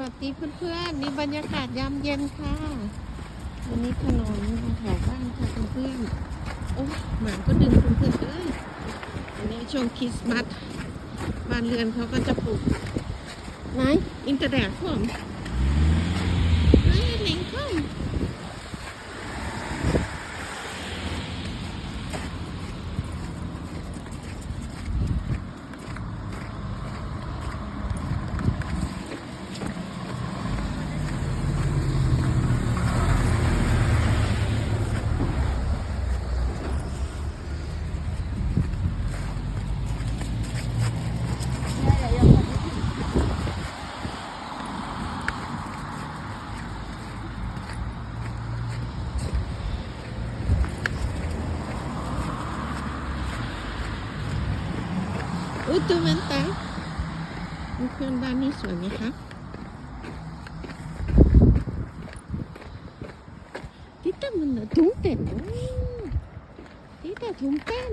วัสดีเพื่อนๆนี่บรรยากาศยามเย็นค่ะ วันนี้ถนนแถวบ้านค่ะเพื่อนๆโอ้หมาก็ดึงเพื่อนๆเอ้ยอันนี้ช่วงคริสต์มาสบ้านเรือนเขาก็จะปลูกไหนอินเตอร์แดดผมไหนลิงคอม อุ้ยตัวมันตาเพื่อนบ้านนี่สวยไหมคะที่ตามันนะถุงเต็นโอ้ทิตาถุงเต็น